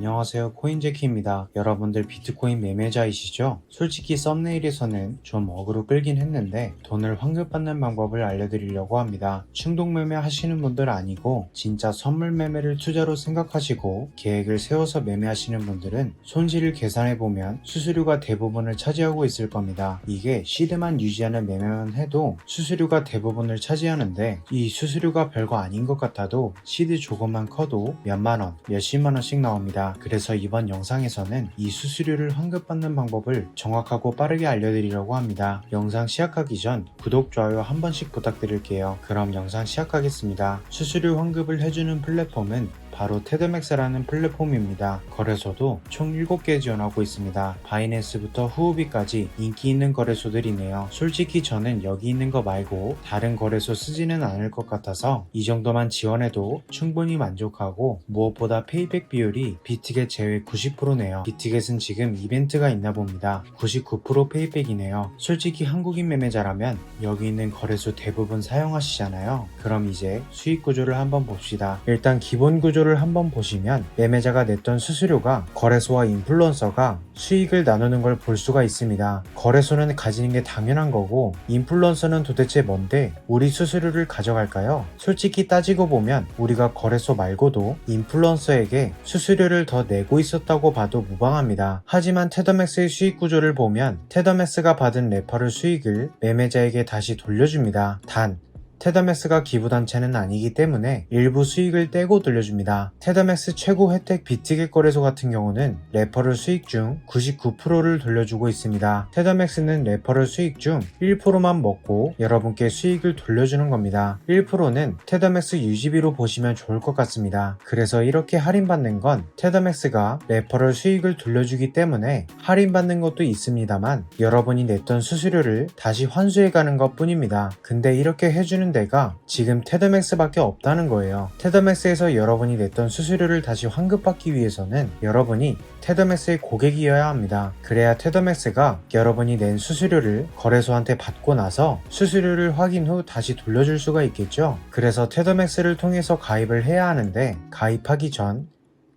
안녕하세요 코인제키입니다. 여러분들 비트코인 매매자이시죠? 솔직히 썸네일에서는 좀 어그로 끌긴 했는데 돈을 환급받는 방법을 알려드리려고 합니다. 충동 매매 하시는 분들 아니고 진짜 선물 매매를 투자로 생각하시고 계획을 세워서 매매하시는 분들은 손실을 계산해보면 수수료가 대부분을 차지하고 있을 겁니다. 이게 시드만 유지하는 매매만 해도 수수료가 대부분을 차지하는데 이 수수료가 별거 아닌 것 같아도 시드 조금만 커도 몇만원, 몇십만원씩 나옵니다. 그래서 이번 영상에서는 이 수수료를 환급받는 방법을 정확하고 빠르게 알려드리려고 합니다. 영상 시작하기 전 구독, 좋아요 한 번씩 부탁드릴게요. 그럼 영상 시작하겠습니다. 수수료 환급을 해주는 플랫폼은 바로 테드맥스라는 플랫폼입니다. 거래소도 총 7개 지원하고 있습니다. 바이낸스부터 후오비까지 인기 있는 거래소들이네요. 솔직히 저는 여기 있는 거 말고 다른 거래소 쓰지는 않을 것 같아서 이 정도만 지원해도 충분히 만족하고 무엇보다 페이백 비율이 비트겟 제외 90%네요. 비트겟은 지금 이벤트가 있나 봅니다. 99% 페이백이네요. 솔직히 한국인 매매자라면 여기 있는 거래소 대부분 사용하시잖아요. 그럼 이제 수익 구조를 한번 봅시다. 일단 기본 구조를 한번 보시면 매매자가 냈던 수수료가 거래소와 인플루언서가 수익을 나누는 걸 볼 수가 있습니다. 거래소는 가지는 게 당연한 거고 인플루언서는 도대체 뭔데 우리 수수료를 가져갈까요? 솔직히 따지고 보면 우리가 거래소 말고도 인플루언서에게 수수료를 더 내고 있었다고 봐도 무방합니다. 하지만 테더맥스의 수익 구조를 보면 테더맥스가 받은 레퍼럴 수익을 매매자에게 다시 돌려줍니다. 단 테더맥스가 기부단체는 아니기 때문에 일부 수익을 떼고 돌려줍니다. 테더맥스 최고 혜택 비트겟 거래소 같은 경우는 레퍼럴 수익 중 99%를 돌려주고 있습니다. 테더맥스는 레퍼럴 수익 중 1%만 먹고 여러분께 수익을 돌려주는 겁니다. 1%는 테더맥스 유지비로 보시면 좋을 것 같습니다. 그래서 이렇게 할인받는 건 테더맥스가 레퍼럴 수익을 돌려주기 때문에 할인받는 것도 있습니다만 여러분이 냈던 수수료를 다시 환수해가는 것 뿐입니다. 근데 이렇게 해주는 데가 지금 테더맥스밖에 없다는 거예요. 테더맥스에서 여러분이 냈던 수수료를 다시 환급받기 위해서는 여러분이 테더맥스의 고객이어야 합니다. 그래야 테더맥스가 여러분이 낸 수수료를 거래소한테 받고 나서 수수료를 확인 후 다시 돌려줄 수가 있겠죠. 그래서 테더맥스를 통해서 가입을 해야 하는데 가입하기 전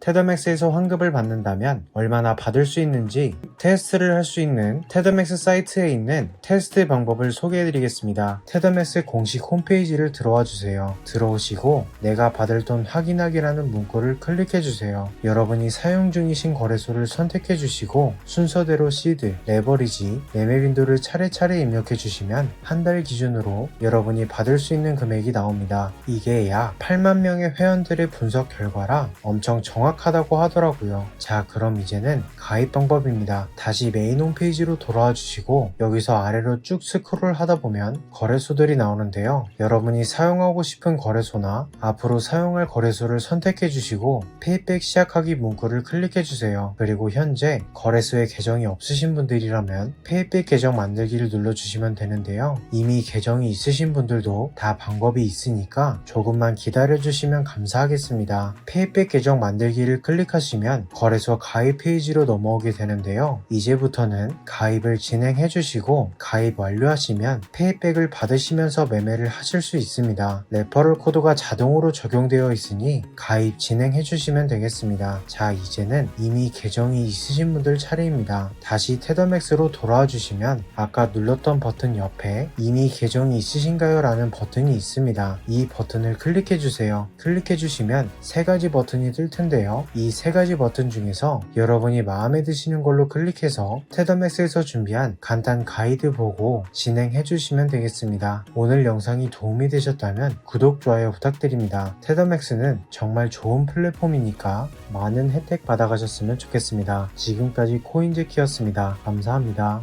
테더맥스에서 환급을 받는다면 얼마나 받을 수 있는지 테스트를 할 수 있는 테더맥스 사이트에 있는 테스트 방법을 소개해드리겠습니다. 테더맥스 공식 홈페이지를 들어와 주세요. 들어오시고 내가 받을 돈 확인하기라는 문구를 클릭해 주세요. 여러분이 사용 중이신 거래소를 선택해 주시고 순서대로 시드, 레버리지, 매매 빈도를 차례차례 입력해 주시면 한 달 기준으로 여러분이 받을 수 있는 금액이 나옵니다. 이게 약 8만 명의 회원들의 분석 결과라 엄청 정확 하다고 하더라고요. 자, 그럼 이제는 가입 방법입니다. 다시 메인 홈페이지로 돌아와 주시고 여기서 아래로 쭉 스크롤 하다 보면 거래소들이 나오는데요. 여러분이 사용하고 싶은 거래소나 앞으로 사용할 거래소를 선택해 주시고 페이백 시작하기 문구를 클릭해 주세요. 그리고 현재 거래소에 계정이 없으신 분들이라면 페이백 계정 만들기를 눌러 주시면 되는데요. 이미 계정이 있으신 분들도 다 방법이 있으니까 조금만 기다려 주시면 감사하겠습니다. 페이백 계정 만들기 를 클릭하시면 거래소 가입 페이지로 넘어오게 되는데요. 이제부터는 가입을 진행해 주시고 가입 완료하시면 페이백을 받으시면서 매매를 하실 수 있습니다. 레퍼럴 코드가 자동으로 적용되어 있으니 가입 진행해 주시면 되겠습니다. 자, 이제는 이미 계정이 있으신 분들 차례입니다. 다시 테더맥스로 돌아와 주시면 아까 눌렀던 버튼 옆에 이미 계정이 있으신가요? 라는 버튼이 있습니다. 이 버튼을 클릭해 주세요. 클릭해 주시면 세 가지 버튼이 뜰 텐 데요. 이 세 가지 버튼 중에서 여러분이 마음에 드시는 걸로 클릭해서 테더맥스에서 준비한 간단 가이드 보고 진행해 주시면 되겠습니다. 오늘 영상이 도움이 되셨다면 구독, 좋아요 부탁드립니다. 테더맥스는 정말 좋은 플랫폼이니까 많은 혜택 받아가셨으면 좋겠습니다. 지금까지 코인제키였습니다. 감사합니다.